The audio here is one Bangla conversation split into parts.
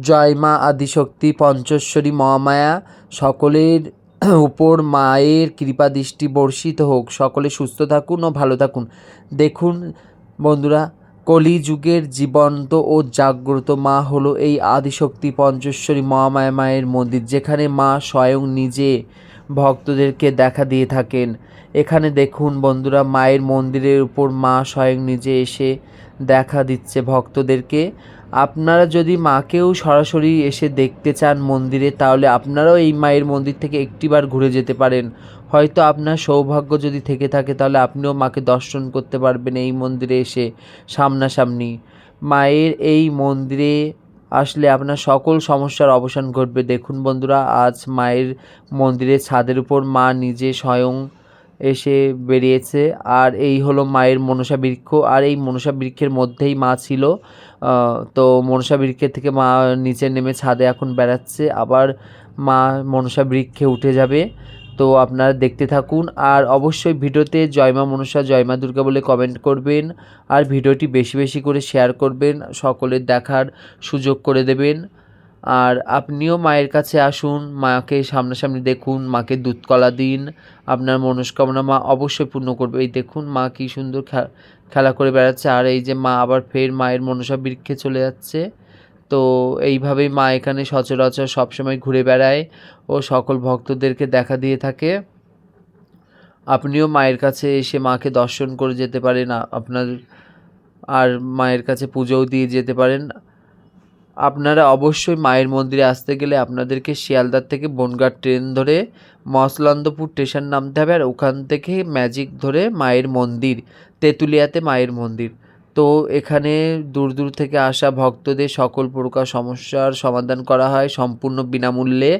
জয় মা আদিশক্তি, পঞ্চশ্বরী মহামায়া, সকলের উপর মায়ের কৃপা দৃষ্টি বর্ষিত হোক। সকলে সুস্থ থাকুন ও ভালো থাকুন। দেখুন বন্ধুরা, কলিযুগের জীবন্ত ও জাগ্রত মা হলো এই আদিশক্তি, পঞ্চশ্বরী মহামায়া মায়ের মন্দির, যেখানে মা স্বয়ং নিজে ভক্তদেরকে দেখা দিয়ে থাকেন। এখানে দেখুন বন্ধুরা, মায়ের মন্দিরের উপর মা স্বয়ং নিজে এসে দেখা দিচ্ছে ভক্তদেরকে। আপনারা যদি মাকেও সরাসরি এসে দেখতে চান মন্দিরে, তাহলে আপনারাও এই মায়ের মন্দির থেকে একটিবার ঘুরে যেতে পারেন। হয়তো আপনার সৌভাগ্য যদি থেকে থাকে, তাহলে আপনিও মাকে দর্শন করতে পারবেন এই মন্দিরে এসে সামনাসামনি। মায়ের এই মন্দিরে আসলে আপনার সকল সমস্যার অবসান ঘটবে। দেখুন বন্ধুরা, আজ মায়ের মন্দিরের ছাদের উপর মা নিজে স্বয়ং এসে বেরিয়েছে। আর এই হলো মায়ের মনসা বৃক্ষ। আর এই মনসা বৃক্ষের মধ্যেই মা ছিল। তো মনসা বৃক্ষের থেকে মা নিচে নেমে ছাদে এখন বেড়াচ্ছে। আবার মা মনসা বৃক্ষে উঠে যাবে। তো আপনারা দেখতে থাকুন। আর অবশ্যই ভিডিওতে জয়মা মনসা জয়মা দুর্গা বলে কমেন্ট করবেন। আর ভিডিওটি বেশি বেশি করে শেয়ার করবেন। সকলের দেখার সুযোগ করে দেবেন। আর আপনিও মায়ের কাছে আসুন, মাকে সামনাসামনি দেখুন, মাকে দুধ কলা দিন, আপনার মনস্কামনা মা অবশ্যই পূর্ণ করবে। এই দেখুন, মা কি সুন্দর খেলা করে বেড়াচ্ছে। আর এই যে মা আবার ফের মায়ের মনসা বৃক্ষে চলে যাচ্ছে। তো এইভাবেই মা এখানে সচরাচর সবসময় ঘুরে বেড়ায় ও সকল ভক্তদেরকে দেখা দিয়ে থাকে। আপনিও মায়ের কাছে এসে মাকে দর্শন করে যেতে পারেন আপনার আর মায়ের কাছে পুজোও দিয়ে যেতে পারেন। আপনারা অবশ্যই মায়ের মন্দিরে আসতে গেলে আপনাদেরকে শিয়ালদার থেকে বনগাঁ ট্রেন ধরে মসলন্দপুর স্টেশন নামতে হবে আর ওখান থেকে ম্যাজিক ধরে মায়ের মন্দির, তেঁতুলিয়াতে মায়ের মন্দির। তো এখানে দূর দূর থেকে আসা ভক্তদের সকল প্রকার সমস্যার সমাধান করা হয় সম্পূর্ণ বিনামূল্যে।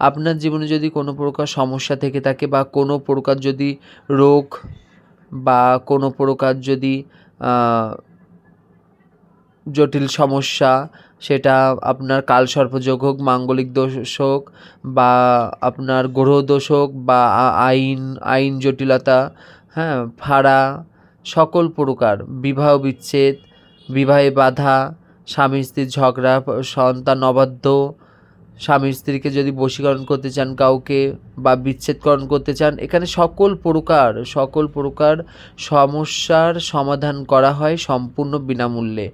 আপনার জীবনে যদি কোনো প্রকার সমস্যা থেকে থাকে বা কোনো প্রকার যদি রোগ বা কোনো প্রকার যদি জটিল সমস্যা, সেটা আপনার কালসর্পযোগ হোক, মাঙ্গলিক দোষ হোক, বা আপনার গ্রহ দোষ হোক, বা আইন আইন জটিলতা হ্যাঁ ভাড়া, সকল প্রকার, বিবাহ বিচ্ছেদ, বিবাহে বাধা, স্বামী স্ত্রীর ঝগড়া, সন্তান অবাধ্য স্বামী স্ত্রীকে যদি বশীকরণ করতে চান, কাউকে বা বিচ্ছেদকরণ করতে চান, এখানে সকল প্রকার সকল প্রকার সমস্যার সমাধান করা হয় সম্পূর্ণ বিনামূল্যে।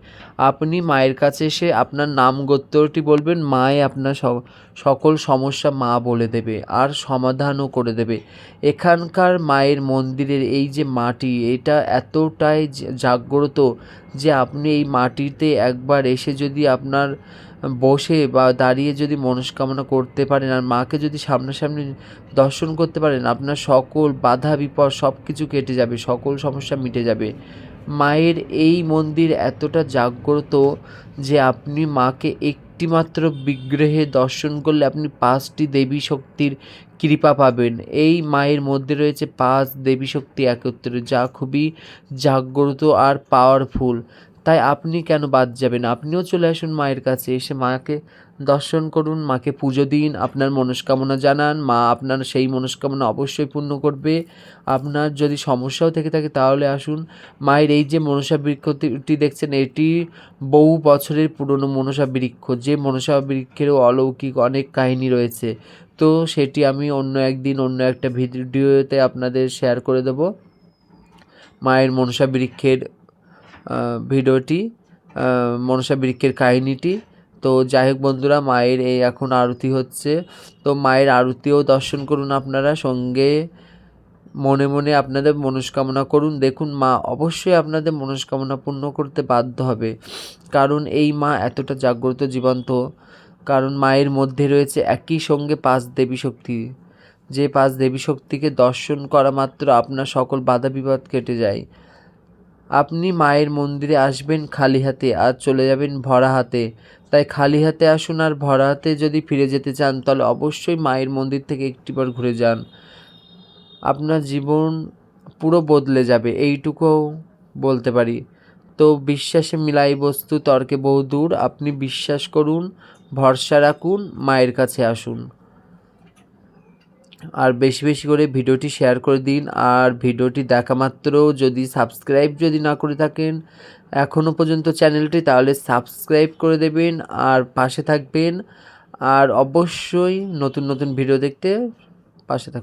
আপনি মায়ের কাছে এসে আপনার নাম গোত্রটি বলবেন, মায়ে আপনার সকল সমস্যা মা বলে দেবে আর সমাধানও করে দেবে। এখানকার মায়ের মন্দিরের এই যে মাটি, এটা এতটাই জাগ্রত যে আপনি এই মাটিতে একবার এসে যদি আপনার বসে বা দাঁড়িয়ে যদি মনস্কামনা করতে পারেন আর মাকে যদি সামনাসামনি দর্শন করতে পারেন, আপনার সকল বাধা, বিপদ সব কিছু কেটে যাবে, সকল সমস্যা মিটে যাবে। মায়ের এই মন্দির এতটা জাগ্রত যে আপনি মাকে একটিমাত্র বিগ্রহে দর্শন করলে আপনি পাঁচটি দেবী শক্তির কৃপা পাবেন। এই মায়ের মধ্যে রয়েছে পাঁচ দেবী শক্তি একত্রে, যা খুবই জাগ্রত আর পাওয়ারফুল তাই আপনি কেন বাদ যাবেন? আপনিও চলে আসুন মায়ের কাছে, এসে মাকে দর্শন করুন, মাকে পুজো দিন, আপনার মনস্কামনা জানান, মা আপনার সেই মনস্কামনা অবশ্যই পূর্ণ করবে। আপনার যদি সমস্যাও থেকে থাকে তাহলে আসুন। মায়ের এই যে মনসা বৃক্ষটি দেখছেন, এটি বহু বছরের পুরনো মনসা বৃক্ষ, যে মনসা বৃক্ষেরও অলৌকিক অনেক কাহিনী রয়েছে। তো সেটি আমি অন্য একদিন অন্য একটা ভিডিওতে আপনাদের শেয়ার করে দেব। মায়ের মনসা বৃক্ষের ভিডিওটি মনসা বৃক্ষের কাহিনীটি। তো যাই হোক বন্ধুরা, মায়ের এই এখন আরতি হচ্ছে। তো মায়ের আরতিও দর্শন করুন আপনারা, সঙ্গে মনে মনে আপনাদের মনস্কামনা করুন। দেখুন, মা অবশ্যই আপনাদের মনস্কামনা পূর্ণ করতে বাধ্য হবে। কারণ এই মা এতটা জাগ্রত জীবন্ত। কারণ মায়ের মধ্যে রয়েছে একই সঙ্গে পাঁচ দেবী শক্তি। যে পাঁচ দেবী শক্তিকে দর্শন করা মাত্র আপনার সকল বাধা বিবাদ কেটে যায়। আপনি মায়ের মন্দিরে আসবেন খালি হাতে আর চলে যাবেন ভরা হাতে। তাই খালি হাতে আসুন আর ভরা হাতে যদি ফিরে যেতে চান, তাহলে অবশ্যই মায়ের মন্দির থেকে একটিবার ঘুরে যান। আপনার জীবন পুরো বদলে যাবে, এইটুকুও বলতে পারি। তো বিশ্বাসে মিলাই বস্তু, তর্কে বহু দূর আপনি বিশ্বাস করুন, ভরসা রাখুন, মায়ের কাছে আসুন। আর বেশি বেশি করে ভিডিওটি শেয়ার করে দিন। আর ভিডিওটি দেখা মাত্র যদি সাবস্ক্রাইব যদি না করে থাকেন এখনও পর্যন্ত চ্যানেলটি, তাহলে সাবস্ক্রাইব করে দেবেন আর পাশে থাকবেন। আর অবশ্যই নতুন নতুন ভিডিও দেখতে পাশে থাকবেন